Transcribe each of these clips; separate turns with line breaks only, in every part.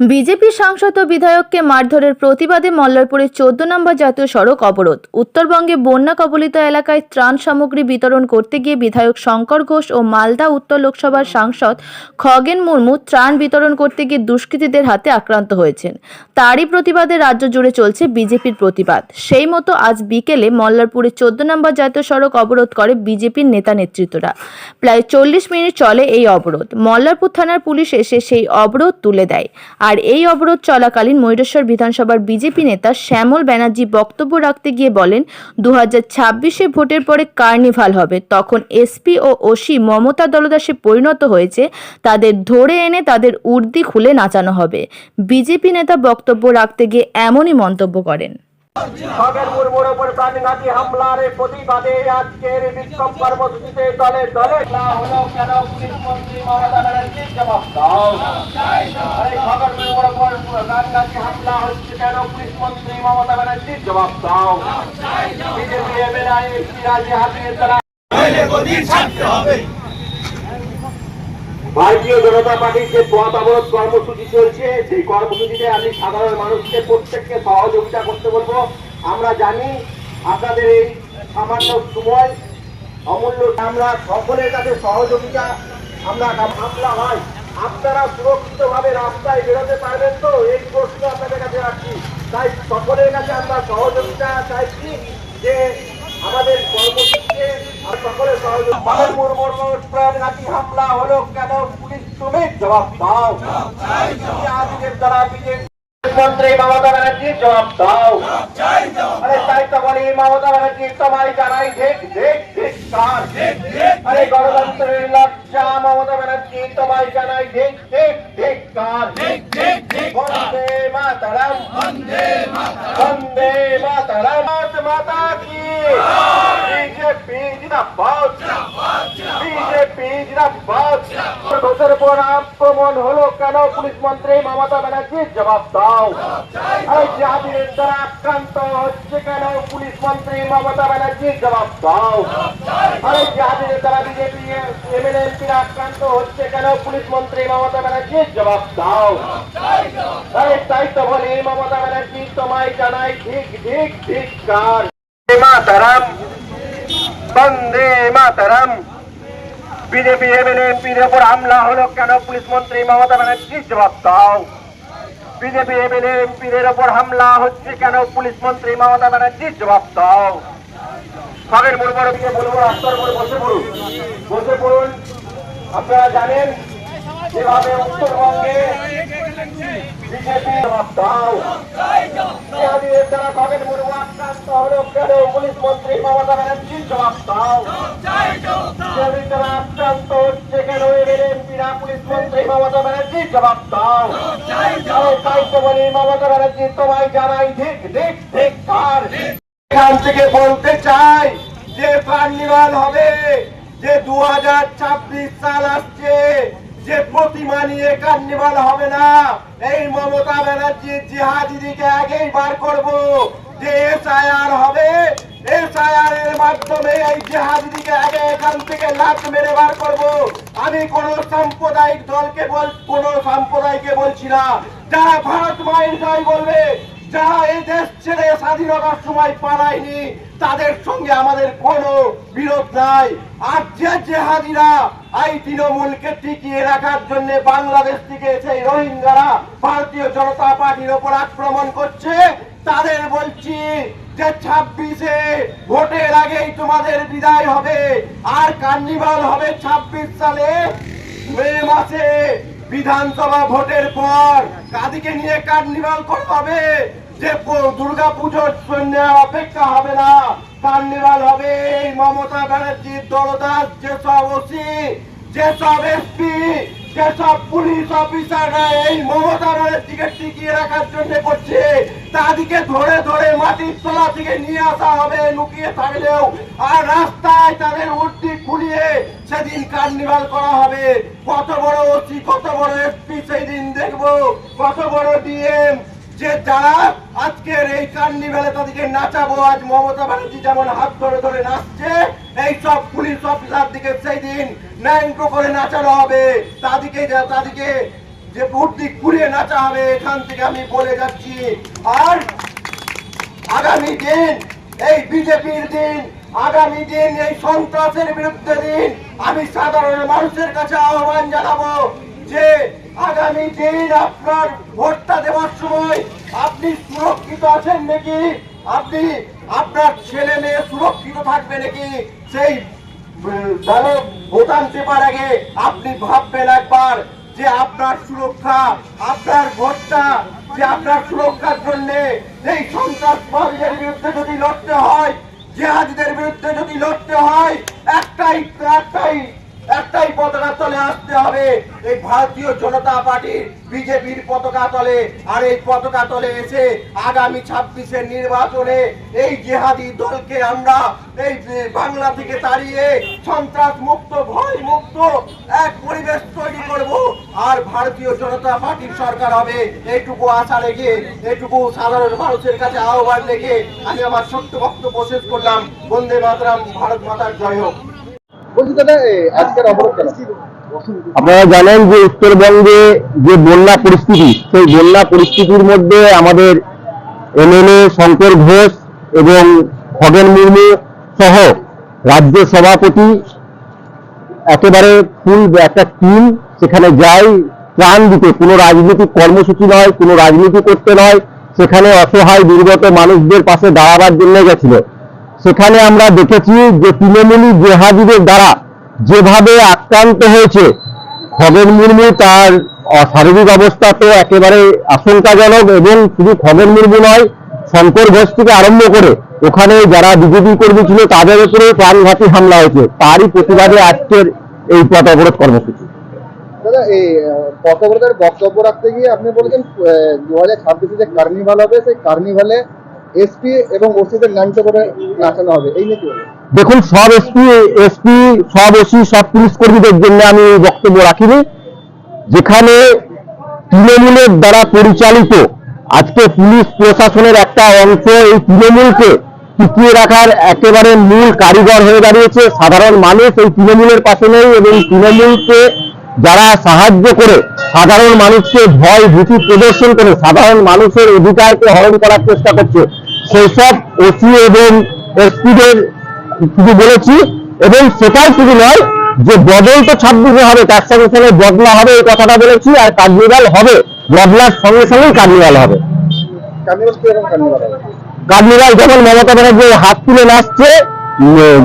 BJP সাংসদ ও বিধায়ককে মারধরের প্রতিবাদে মল্লারপুরের চোদ্দ নম্বর জাতীয় সড়ক অবরোধ। উত্তরবঙ্গে বন্যা কবলিত এলাকায় ত্রাণ সামগ্রী বিতরণ করতে গিয়ে বিধায়ক শঙ্কর ঘোষ ও মালদা উত্তর লোকসভার সাংসদ খগেন মুর্মু ত্রাণ বিতরণ করতে গিয়ে দুষ্কৃতীদের হাতে আক্রান্ত হয়েছেন। তারই প্রতিবাদে রাজ্য জুড়ে চলছে বিজেপির প্রতিবাদ। সেই মতো আজ বিকেলে মল্লারপুরের চোদ্দ নম্বর জাতীয় সড়ক অবরোধ করে বিজেপির নেতা নেতৃত্বরা। প্রায় চল্লিশ মিনিট চলে এই অবরোধ। মল্লারপুর থানার পুলিশ এসে সেই অবরোধ তুলে দেয়। আর এই অবরোধ চলাকালীন ময়ূরেশ্বর বিধানসভার বিজেপি নেতা শ্যামল ব্যানার্জি বক্তব্য রাখতে গিয়ে বলেন দু হাজার ছাব্বিশে ভোটের পরে কার্নিভাল হবে। তখন এসপি ও ওসি মমতা দলদাসে পরিণত হয়েছে। তাদের ধরে এনে তাদের উর্দি খুলে নাচানো হবে। বিজেপি নেতা বক্তব্য রাখতে গিয়ে এমনই মন্তব্য করেন।
খগেন মুর্মুর উপর প্রাণঘাতী হামলার প্রতিবাদে আজকের বিক্ষোভ কর্মসূচিতে দলে দলে না হলো কেন পুলিশ মন্ত্রী মমতা ব্যানার্জির জবাব? দাও জবাব দাও বিজেপি এমএলআই ভারতীয় জনতা পার্টির যে পথ অবরোধ কর্মসূচি চলছে, সেই কর্মসূচিতে আমি সাধারণ মানুষকে, প্রত্যেককে সহযোগিতা করতে বলব। আমরা জানি আপনাদের এই সামান্য সময়, অমূল্য আমরা সকলের কাছে সহযোগিতা, আমরা হামলা হয়। আপনারা সুরক্ষিত ভাবে রাস্তায় বেরোতে পারবেন তো? এই প্রশ্ন আপনাদের কাছে রাখছি। তাই সকলের কাছে আমরা সহযোগিতা চাইছি যে আমাদের কর্মসূচিতে সকলের সহযোগিতা বাদল মুর্মুর প্রাণঘাতী হামলা হলো কেন? পুলিশ তুমি জবাব দাও। আজকের দ্বারা বিজেপি মন্ত্রী মমতা ব্যানার্জির জবাব দাও। আরে তাই তো বলি মমতা ব্যানার্জি তোমায় জানাই ঠিক ঠিক ঠিক কার আরে গণতন্ত্রের লজ্জা মমতা ব্যানার্জি তোমায় জানাই ঠিক ঠিক ঠিক কার বন্দে মাতারাম। বন্দে মাতারাম। ভারত মাতা কি বিজেপি জিন্দাবাদ বিজেপি জিন্দাবাদ ঘোষের উপর আক্রমণ হলো কেন পুলিশ মন্ত্রী মমতা ব্যানার্জির জবাব দাও আরে জাতির দ্বারা আক্রান্ত হচ্ছে কেন পুলিশ মন্ত্রী মমতা ব্যানার্জির জবাব দাও আরে জাতির দ্বারা বিজেপি এমএলএ এমপিরা আক্রান্ত হচ্ছে কেন পুলিশ মন্ত্রী মমতা ব্যানার্জির জবাব দাও আরে তাই তো বলি মমতা ব্যানার্জি তোমায় জানাই ঠিক ঠিক ঠিক কার মাতারাম বন্দে মাতারাম। বিজেপি, এমএলএ এমপির উপর হামলা হলো কেন? পুলিশ মন্ত্রী মমতা ব্যানার্জি জবাব দাও। বিজেপি, এমএলএ এমপির উপর হামলা হচ্ছে কেন? পুলিশ মন্ত্রী মমতা ব্যানার্জি জবাব দাও। খগেন মুর্মুর দিকে বলব রাস্তার উপরে বসে পড়ুন। বসে পড়ুন। আপনারা জানেন, যেভাবে উত্তরবঙ্গে বিজেপি জবাব দাও ইহাদের দ্বারা খগেন মুর্মু আক্রান্ত হলো কেন পুলিশ মন্ত্রী মমতা ব্যানার্জি জবাব দাও ইহাদের আক্রান্ত হচ্ছে কেন এমপিরা পুলিশ মন্ত্রী মমতা ব্যানার্জি জবাব দাও তাই তো বলি মমতা ব্যানার্জি তোমায় জানাই ঠিক ঠিক ঠিক কার এখান থেকে বলতে চাই যে কার্নিভাল হবে, যে দু হাজার ছাব্বিশ সাল আসছে যে প্রতিমা নিয়ে কার্নিভাল হবে না, এই মমতা ব্যানার্জির জিহাদিদিকে আগেই বার করব। যে এসআইআর হবে মাধ্যমে এই আগে এখান থেকে মেরে বার করব। আমি কোন সাম্প্রদায়িক দলকে বলছি না। যারা ভারত মায়ের জয় বলবে যারা এই ছেড়ে স্বাধীনতার সময় পালায়নি, তাদের সঙ্গে আমাদের কোনো বিরোধ নাই। আর যে জেহাদিরা এই তৃণমূলকে টিকিয়ে রাখার জন্য বাংলাদেশ থেকে সেই রোহিঙ্গারা ভারতীয় জনতা পার্টির ওপর আক্রমণ করছে, তাদের বলছি যে ছাব্বিশে ভোটের আগেই তোমাদের বিদায় হবে। আর কার্নিভাল হবে ছাব্বিশ সালে। মে মাসে বিধানসভা ভোটের পর কাদিকে নিয়ে কার্নিভাল করা হবে। যে দুর্গা পুজোর অপেক্ষা হবে না, কার্নিভাল হবে এই মমতা ব্যানার্জির দলদাস, যেসব ওসি, যেসব এসপি, যেসব পুলিশ অফিসাররা এই মমতা ব্যানার্জিকে টিকিয়ে রাখার জন্য করছে, তাদেরকে ধরে ধরে মাটির তলা থেকে নিয়ে আসা হবে, লুকিয়ে থাকলেও আর রাস্তায় তাদের উর্দি খুলিয়ে সেদিন কার্নিভাল করা হবে। কত বড় ওসি, কত বড় এসপি সেই দিন দেখব। কত বড় ডিএম যে যারা আজকের এই কার্নিভেলে তাদেরকে নাচাবো, আজ মমতা ব্যানার্জি যেমন হাত ধরে ধরে নাচছে, এই সব পুলিশ অফিসার দিকে সেই দিন ন্যাংটো করে নাচানো হবে। তাদেরকে তাদেরকে যে বুদ্ধি ঘুরিয়ে নাচা হবে, এখান থেকে আমি বলে যাচ্ছি। আর আগামী দিন, এই বিজেপির দিন, আগামী দিন এই সন্ত্রাসের বিরুদ্ধে দিন, আমি সাধারণ মানুষের কাছে আহ্বান জানাব যে আগামী দিন আপনার ভোটটা দেওয়ার সময় আপনি সুরক্ষিত আছেন নাকি? আপনি আপনার ছেলে মেয়ে সুরক্ষিত থাকবে নাকি? সেই ভোটান চেপার আগে আপনি ভাববেন একবার যে আপনার সুরক্ষা, আপনার ভোটটা, যে আপনার সুরক্ষার জন্য এই সন্ত্রাসবাদীদের বিরুদ্ধে যদি লড়তে হয়, জেহাদিদের বিরুদ্ধে যদি লড়তে হয়, একটাই একটাই একটাই পতাকা তলে আসতে হবে। এই ভারতীয় জনতা পার্টির বিজেপির পতাকা তলে। আর এই পতাকা তলে এসে আগামী ছাব্বিশের নির্বাচনে এই জেহাদি দলকে আমরা এই বাংলা থেকে তাড়িয়ে সন্ত্রাস মুক্ত, ভয় মুক্ত এক পরিবেশ তৈরি করব। আর ভারতীয় জনতা পার্টির সরকার হবে। এইটুকু আশা রেখে, এইটুকু সাধারণ মানুষের কাছে আহ্বান রেখে আমি আমার ছোট্ট বক্তব্য শেষ করলাম। বন্দে মাতরম, ভারত মাতার জয় হোক।
আপনারা জানেন যে উত্তরবঙ্গে যে বন্যা পরিস্থিতি, সেই বন্যা পরিস্থিতির মধ্যে আমাদের এমএলএ শঙ্কর ঘোষ এবং খগেন মুর্মু সহ রাজ্য সভাপতি একেবারে ফুল একটা টিম সেখানে যায়, ত্রাণ দিতে। কোনো রাজনৈতিক কর্মসূচি নয়, কোনো রাজনীতি করতে নয়। সেখানে অসহায় দুর্গত মানুষদের পাশে দাঁড়াবার জন্য গেছিল। সেখানে আমরা দেখেছি যে তৃণমূলী জেহাদিদের দ্বারা যেভাবে আক্রান্ত হয়েছে, খগেন মুর্মু তার শারীরিক অবস্থা তো একেবারে আশঙ্কাজনক এবং শুধু খগেন মুর্মু নয়, শঙ্কর ঘোষ থেকে আরম্ভ করে ওখানে যারা বিজেপি কর্মী ছিল তাদের উপরে প্রাণঘাতী হামলা হয়েছে। তারই প্রতিবাদে আজকের এই পথ অবরোধ কর্মসূচি।
এই বক্তব্য রাখতে গিয়ে আপনি বলেছেন দু হাজার ছাব্বিশে যে কার্নিভাল হবে, সেই কার্নিভালে এসপি এবং ওসিদের ল্যাংটো করে নাচানো হবে। এই নিয়ে কি বলবেন?
দেখুন সব এসপি এসপি সব ওসি সব পুলিশ কর্মীদের জন্য আমি বক্তব্য রাখিনি। যেখানে তৃণমূলের দ্বারা পরিচালিত আজকে পুলিশ প্রশাসনের একটা অংশ এই তৃণমূলকে টিকিয়ে রাখার একেবারে মূল কারিগর হয়ে দাঁড়িয়েছে সাধারণ মানুষ। এই তৃণমূলের পাশে নেই এবং তৃণমূলকে যারা সাহায্য করে সাধারণ মানুষকে ভয় ভীতি প্রদর্শন করে, সাধারণ মানুষের অধিকারকে হরণ করার চেষ্টা করছে সেই সব ওসি এবং এসপিদের শুধু বলেছি। এবং সেটাই শুধু নয়, যে বদল তো ছাব্বিশে হবে, তার সঙ্গে সঙ্গে বদলা হবে এই কথাটা বলেছি, আর কার্নিভাল হবে, বদলার সঙ্গে সঙ্গেই কার্নিভাল হবে।
কার্নিভাল
যেমন মমতা ব্যানার্জি হাত তুলে নাচছে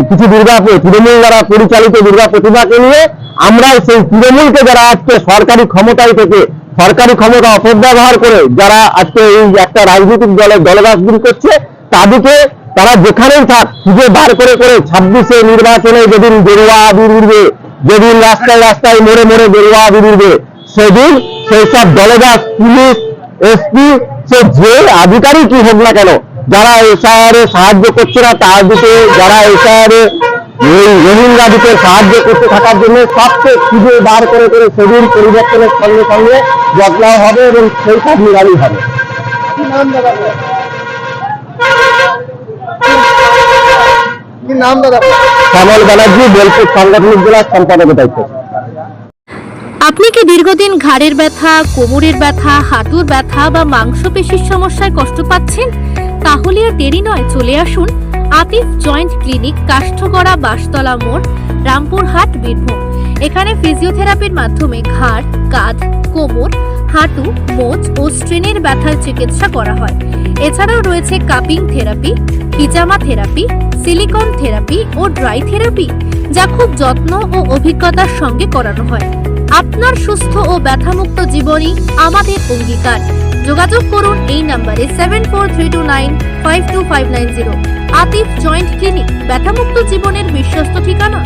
কিছু দুর্গা তৃণমূল দ্বারা পরিচালিত দুর্গা প্রতিভাকে নিয়ে আমরা সেই তৃণমূলকে যারা আজকে সরকারি ক্ষমতায় থেকে সরকারি ক্ষমতা অপব্যবহার করে যারা আজকে এই একটা রাজনৈতিক দলের দলগাছগিরি করছে, তাদেরকে তারা যেখানেই থাক, খুঁজে বার করে করে ছাব্বিশে নির্বাচনে যেদিন গেরুয়া আবির উঠবে, যেদিন রাস্তায় রাস্তায় মোড়ে মোড়ে গেরুয়া আবির উঠবে, সেদিন সেই সব দলগাছ পুলিশ, এসপি, সে যে আধিকারিকই হোক না কেন, যারা এসআইআরে সাহায্য করছে না, তার দিকে যারা এসআইআরে এই রোহিঙ্গাদিকে সাহায্য করতে থাকার জন্য সবকে খুঁজে বার করে করে সেদিন পরিবর্তনের সঙ্গে সঙ্গে বদলাও হবে এবং সেই সব নিরামই হবে? শ্যামল ব্যানার্জি বোলপুর সাংগঠনিক জেলার সম্পাদকের দায়িত্ব।
আপনি কি দীর্ঘদিন ঘাড়ের ব্যথা কোমরের ব্যথা হাঁটুর ব্যথা বা মাংসপেশির সমস্যায় কষ্ট পাচ্ছেন? তাহলে আর দেরি নয় চলে আসুন আতিফ জয়েন্ট ক্লিনিক, কাষ্ঠগড়া, বাসতলা মোড়, রামপুরহাট, বীরভূম। এখানে ফিজিওথেরাপির মাধ্যমে ঘাড়, কাঁধ, কোমর, হাঁটু, মোচ ও স্ট্রেনের ব্যথার চিকিৎসা করা হয়। এছাড়াও রয়েছে কাপিং থেরাপি পিজামা থেরাপি, সিলিকন থেরাপি ও ড্রাই থেরাপি, যা খুব যত্ন ও অভিজ্ঞতার সঙ্গে করানো হয়। আপনার সুস্থ ও ব্যথামুক্ত জীবনই আমাদের অঙ্গীকার। যোগাযোগ করুন এই নাম্বারে seven four three two nine five two five nine zero Atif joint clinic, ব্যথামুক্ত জীবনের বিশ্বস্ত ঠিকানা।